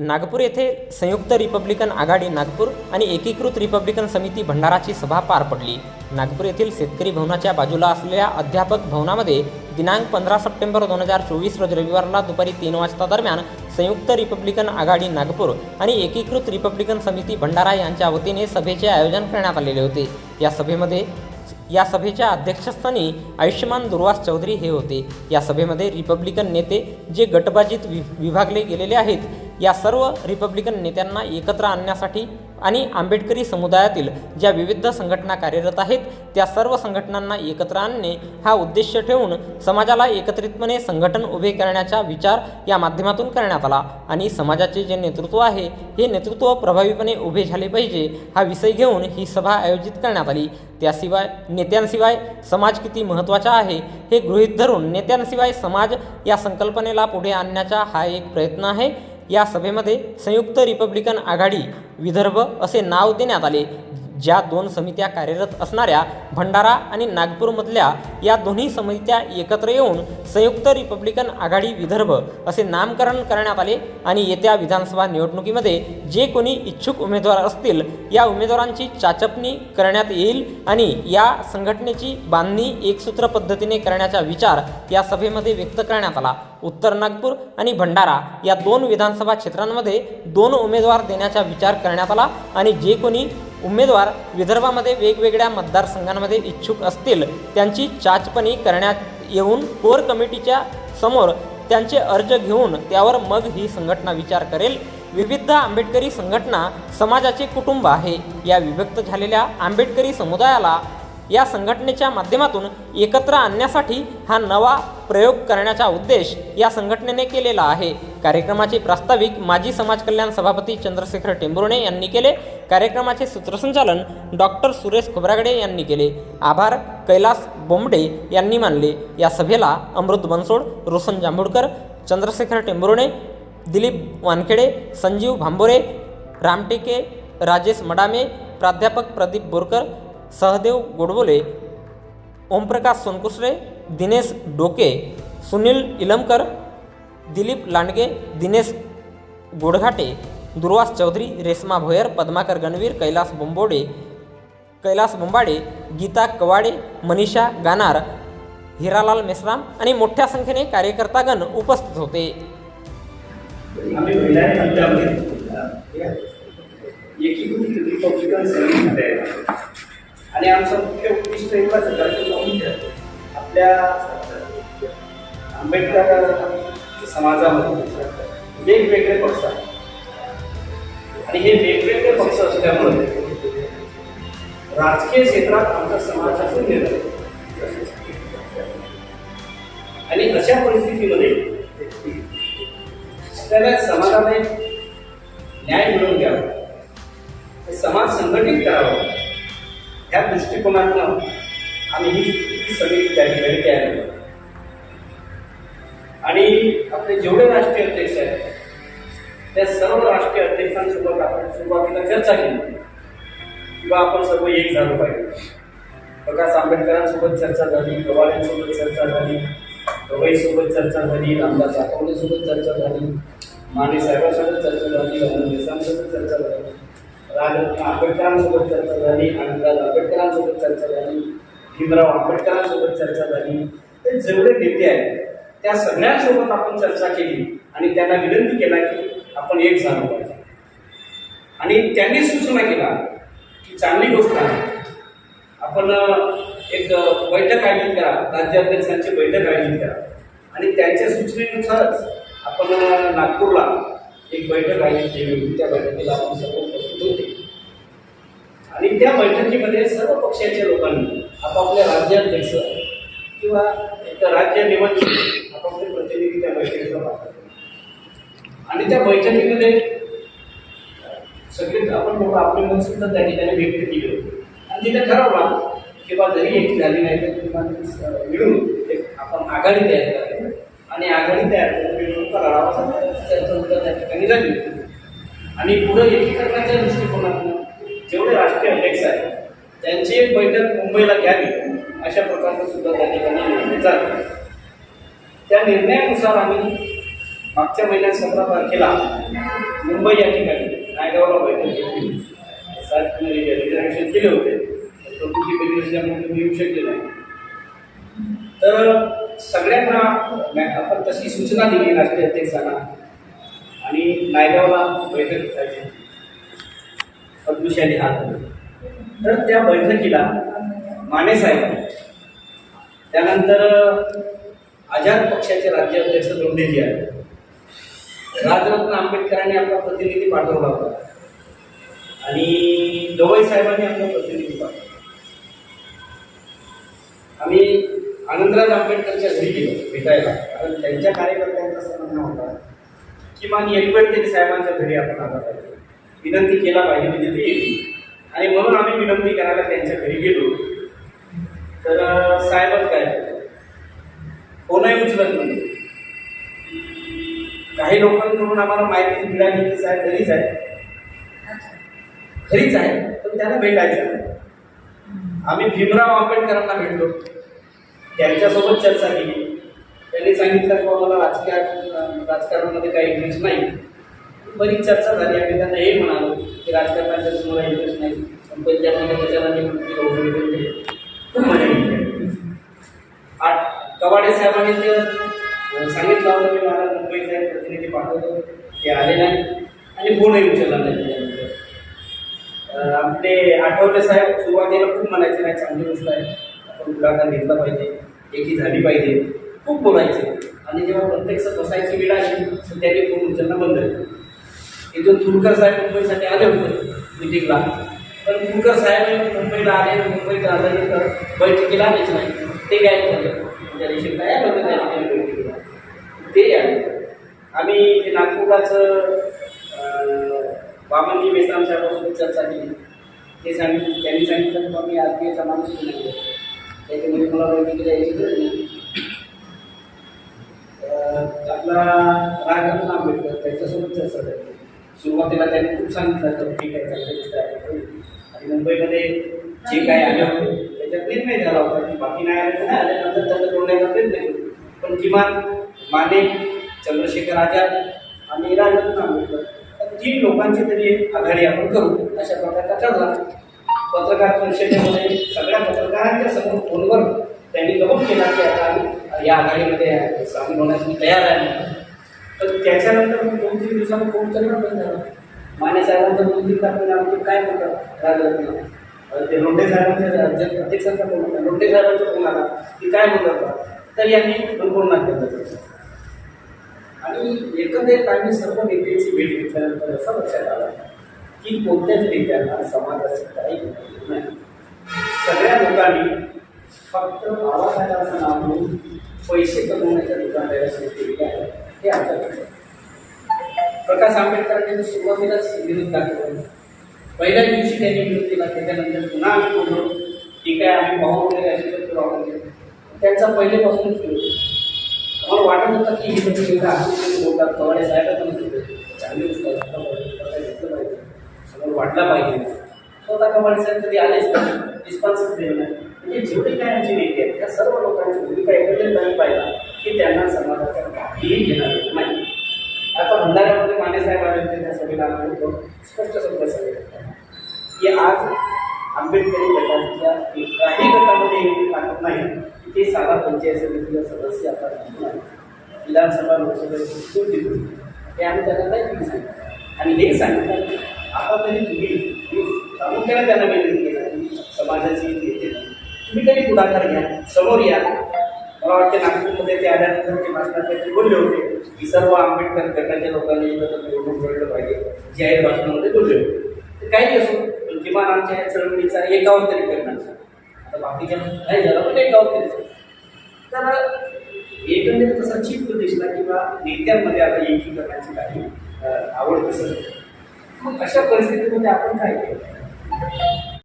नागपूर येथे संयुक्त रिपब्लिकन आघाडी नागपूर आणि एकीकृत रिपब्लिकन समिती भंडाराची सभा पार पडली. नागपूर येथील शेतकरी भवनाच्या बाजूला असलेल्या अध्यापक भवनामध्ये दिनांक पंधरा सप्टेंबर दोन हजार चोवीस रोज रविवारला दुपारी तीन वाजता दरम्यान संयुक्त रिपब्लिकन आघाडी नागपूर आणि एकीकृत रिपब्लिकन समिती भंडारा यांच्या वतीने सभेचे आयोजन करण्यात आलेले होते. या सभेमध्ये या सभेच्या अध्यक्षस्थानी आयुष्यमान दुर्वास चौधरी हे होते. या सभेमध्ये रिपब्लिकन नेते जे गटबाजीत वि विभागले गेलेले आहेत या सर्व रिपब्लिकन नेत्यांना एकत्र आणण्यासाठी आणि आंबेडकरी समुदायातील ज्या विविध संघटना कार्यरत आहेत त्या सर्व संघटनांना एकत्र आणणे हा उद्देश ठेवून समाजाला एकत्रितपणे संघटन उभे करण्याचा विचार या माध्यमातून करण्यात आला. आणि समाजाचे जे नेतृत्व आहे हे नेतृत्व प्रभावीपणे उभे झाले पाहिजे हा विषय घेऊन ही सभा आयोजित करण्यात आली. त्याशिवाय नेत्यांशिवाय समाज किती महत्त्वाचा आहे हे गृहीत धरून नेत्यांशिवाय समाज या संकल्पनेला पुढे आणण्याचा हा एक प्रयत्न आहे. या सभेमध्ये संयुक्त रिपब्लिकन आघाडी विदर्भ असे नाव देण्यात आले. ज्या दोन समित्या कार्यरत असणाऱ्या भंडारा आणि नागपूरमधल्या या दोन्ही समित्या एकत्र येऊन संयुक्त रिपब्लिकन आघाडी विदर्भ असे नामकरण करण्यात आले आणि येत्या विधानसभा निवडणुकीमध्ये जे कोणी इच्छुक उमेदवार असतील या उमेदवारांची चाचपणी करण्यात येईल आणि या संघटनेची बांधणी एकसूत्र पद्धतीने करण्याचा विचार या सभेमध्ये व्यक्त करण्यात आला. उत्तर नागपूर आणि भंडारा या दोन विधानसभा क्षेत्रांमध्ये दोन उमेदवार देण्याचा विचार करण्यात आला आणि जे कोणी उमेदवार विदर्भामध्ये वेगवेगळ्या मतदारसंघांमध्ये इच्छुक असतील त्यांची चाचपणी करण्यात येऊन कोर कमिटीच्या समोर त्यांचे अर्ज घेऊन त्यावर मग ही संघटना विचार करेल. विविध आंबेडकरी संघटना समाजाचे कुटुंब आहे. या विभक्त झालेल्या आंबेडकरी समुदायाला या संघटनेच्या माध्यमातून एकत्र आणण्यासाठी हा नवा प्रयोग करण्याचा उद्देश या संघटनेने केलेला आहे. कार्यक्रमाचे प्रास्ताविक माजी समाज कल्याण सभापती चंद्रशेखर टेंभुर्णे यांनी केले. कार्यक्रमाचे सूत्रसंचालन डॉक्टर सुरेश खोब्रागडे यांनी केले. आभार कैलास बोंबडे यांनी मानले. या सभेला अमृत बनसोड रोशन जांभूडकर चंद्रशेखर टेंभुर्णे दिलीप वानखेडे संजीव भांबोरे रामटेके राजेश मडामे प्राध्यापक प्रदीप बोरकर सहदेव गोडबोले ओमप्रकाश सोनकुसरे दिनेश डोके सुनील इलमकर दिलीप लांडगे दिनेश गोडघाटे दुर्वास चौधरी रेश्मा भोयर पद्माकर गणवीर कैलास बोंबोडे कैलास बोंबाडे गीता कवाडे मनीषा गानार हिरालाल मेश्राम आणि मोठ्या संख्येने कार्यकर्तागण उपस्थित होते. एकीकृत रिपब्लिकन समितीमध्ये आणि आमचं मुख्य उद्दिष्ट एकच आहे आपल्या आंबेडकर समाजामध्ये वेगवेगळे पक्ष आहेत. आणि हे वेगवेगळे पक्ष असल्यामुळे राजकीय क्षेत्रात आमचा समाज असून निर्णय आणि अशा परिस्थितीमध्ये आपल्याला समाजाने न्याय मिळवून द्यावा समाज संघटित करावा. ह्या दृष्टिकोनातून आम्ही ही सगळी त्या ठिकाणी तयार करतो. आणि आपले जेवढे राष्ट्रीय अध्यक्ष आहेत त्या सर्व राष्ट्रीय अध्यक्षांसोबत आपण सुरुवातीला चर्चा केली. किंवा आपण सर्व एक झालो पाहिजे. प्रकाश आंबेडकरांसोबत चर्चा झाली गवाळ्यांसोबत चर्चा झाली गवईसोबत चर्चा झाली रामदास आठवलेसोबत चर्चा झाली माने साहेबांसोबत चर्चा झाली अरुण देसांसोबत चर्चा झाली राजरत्न आंबेडकरांसोबत चर्चा झाली आनंदराज आंबेडकरांसोबत चर्चा झाली भीमराव आंबेडकरांसोबत चर्चा झाली. ते जेवढे नेते आहेत त्या सगळ्यांसोबत आपण चर्चा केली आणि त्यांना विनंती केला की आपण एक झालो पाहिजे. आणि त्यांनी सूचना केला की चांगली गोष्ट आहे. आपण एक बैठक आयोजित करा राज्याध्यक्षांची बैठक आयोजित करा. आणि त्यांच्या सूचनेनुसारच आपण नागपूरला एक बैठक आयोजित केली. होती त्या बैठकीला आपण सर्व आणि त्या बैठकीमध्ये सर्व पक्षाच्या लोकांनी आपापल्या राज्याध्यक्ष किंवा एक राज्य निवडणूक आपापले प्रतिनिधी त्या बैठकीला पाठवले आणि त्या बैठकीमध्ये सगळे आपण लोक आपले मत सुद्धा त्या ठिकाणी व्यक्त केले होते. आणि तिथे ठरवला किंवा जरी एक झाली नाही तर किंवा मिळून एक आपण आघाडी तयार करायची आणि आघाडी तयार करून निवडणूक करावा चर्चा सुद्धा त्या ठिकाणी झाली आणि पुढे एकीकरणाच्या दृष्टिकोनातून जेवढे राष्ट्रीय अध्यक्ष आहेत त्यांची एक बैठक मुंबईला घ्यावी अशा प्रकारचं सुद्धा त्या ठिकाणी निर्णय झाला. त्या निर्णयानुसार आम्ही मागच्या महिन्यात सतरा तारखेला मुंबई या ठिकाणी नायगावला बैठक घेतली. सात रिझर्वेशन केले होते प्रकृती कमी असल्यामुळे येऊ शकले नाही. तर सगळ्यांना आपण तशी सूचना दिली राष्ट्रीय अध्यक्षांना आणि नायगावला बैठक करायची पद्मशाली हात तर त्या बैठकीला माने साहेब त्यानंतर आझाद पक्षाचे राज्याध्यक्ष दोंडेजी आहेत. राजरत्न आंबेडकरांनी आपला प्रतिनिधी पाठवला होता. आणि गवई साहेबांनी आपला प्रतिनिधी पाठवला. आम्ही आनंदराज आंबेडकरच्या घरी गेलो भेटायला. कारण त्यांच्या कार्यकर्त्यांचा असं म्हणणं होता. किमान एक वेळ तरी साहेबांच्या घरी आपण आला पाहिजे. विनंती केला पाहिजे म्हणजे ते. येतील आणि म्हणून आम्ही विनंती करायला त्यांच्या घरी गेलो. तर साहेबच काय? कोणही उचलत नाही. काही लोकांकडून आम्हाला माहिती मिळाली की साहेब घरीच आहे घरीच आहे पण त्यांना भेटायचं. आम्ही भीमराव आंबेडकरांना भेटलो. त्यांच्यासोबत चर्चा केली. त्यांनी सांगितलं की मला राजकारण राजकारणामध्ये काही इंटरेस्ट नाही. बरीच चर्चा झाली. आम्ही त्यांना हे म्हणालो की राजकारणाच्या तुम्हाला इंटरेस्ट नाही पण पंजाबमध्ये त्याच्याला वगैरे खूप मजा येते आठ कवाडे साहेबांनी ते सांगितलं होतं मी मला एक प्रतिनिधी पाठवतो. ते आले नाही आणि फोनही विचारला नाही आपले आठवले साहेब सुरुवातीला खूप म्हणायचे नाही चांगली गोष्ट आहे. आपण पुढाकार घेतला पाहिजे. एकी झाली पाहिजे. खूप बोलायचे. आणि जेव्हा प्रत्यक्ष बसायची वेळ आली तर त्यांनी फोन उचलणं बंद केलं इथून तुरकर साहेब मुंबईसाठी आले होते मिटिंगला पण तुरकर साहेब मुंबईला आले मुंबईत आल्यानंतर बैठकीला आलेच नाही. ते काय झालं? त्या दिवशी काय त्या ठिकाणी बैठकीला? ते आले. आम्ही ते नागपुराचं अं, वामनजी मेश्राम साहेबांसोबत चर्चा केली. ते सांगितलं त्यांनी सांगितलं की आम्ही मी आर पी एचा माणूस नाही त्याच्यामुळे मला बैठकीला यायची गरज नाही. आपला राजरत्न आंबेडकर त्यांच्यासोबत चर्चा झाली. सुरुवातीला त्यांनी खूप सांगितलं तर ठीक आहे चांगली आणि मुंबईमध्ये जे काय आले होते त्याच्यात निर्णय झाला होता. की बाकी नाही आले नाही आल्यानंतर नंतर त्यांना प्रयत्न केला पण किमान माने चंद्रशेखर आझाद आणि राजरत्न आंबेडकर तीन लोकांची तरी आघाडी आपण करू अशा प्रकारचा ठरला. पत्रकार परिषदेमध्ये सगळ्या पत्रकारांच्या समोर फोनवर त्यांनी कबूल केला की आता या आघाडीमध्ये सामील होण्यास तयार आहे. तर त्याच्यानंतर मग दोन तीन दिवसांनी फोन करणं बंद झालं माने साहेबांचा दोन तीन तारखेला आमचे काय म्हणतात? राजरत्न ते लोंढे साहेबांच्या अध्यक्ष- अध्यक्षांचा फोन होता लोंढे साहेबांचा फोन आला की काय म्हणतात? तर यांनी दोन केलं आणि एकंदरीत आम्ही सर्व नेत्यांची भेट घेतल्यानंतर असं लक्षात आलं की कोणत्याच नेत्यांना समाजाचं काही नाही. सगळ्या लोकांनी फक्त बाबासाहेबांचं नाव घेऊन पैसे कमवण्याच्या दुकानाला सुरू केलेले आहे. हे आमच्या प्रकाश आंबेडकरांनी सुरुवातीलाच विरोध दाखवला. पहिल्याच दिवशी त्यांनी विरोध केला त्याच्यानंतर पुन्हा आम्ही बोललो ठीक आहे आम्ही भाऊ वगैरे असे करतो वापरले त्यांचा पहिल्यापासूनच विरोध. होता. मला वाटत होतं की ही सगळी एवढं आकृतीने बोलतात कवाडे साहेब पण होते चांगली गोष्ट घेतलं पाहिजे समोर वाटला पाहिजे. स्वतः कवाडे साहेब कधी आलेच नाही. रिस्पॉन्सच नाही. म्हणजे जेवढे काय आमचे नेते आहेत त्या सर्व लोकांची भूमिका एकत्रित नाही पाहिजे समाजाचा काहीही घेणार नाही. आता भंडाऱ्यामध्ये माने साहेब आले त्या सभेला स्पष्ट शब्द सांगितलं. की आज आंबेडकरी गटांच्या एकाही गटामध्ये एवढी ताकद नाही. ते साधा पंचायत समितीचा सदस्य आता नाही. विधानसभा लोकसभेची सूट दिली ते आम्ही त्यांना नाही दिली सांगितलं. आणि हे सांगितलं की आता तरी तुम्ही प्रामुख्याने त्यांना विनंती केला समाजाची नेते तुम्ही तरी पुढाकार घ्या. समोर या. मला वाटते नागपूरमध्ये ते आल्यानंतर ते भाषणात काहीतरी बोलले होते की सर्व आंबेडकर गटाच्या लोकांनी एकत्र निवडून बोललं पाहिजे आहे भाषणामध्ये बोलले होते. काही काही असो पण किमान आमच्या या चळवळीचा एकावर तरी परिणाम आता बाकीच्या नाही झालं पण एकावर तरी तर एकंदरीत तसा चित्र दिसला किंवा नेत्यांमध्ये आता एकीकरणाची काही आवड दिसत मग अशा परिस्थितीमध्ये आपण काय केलं?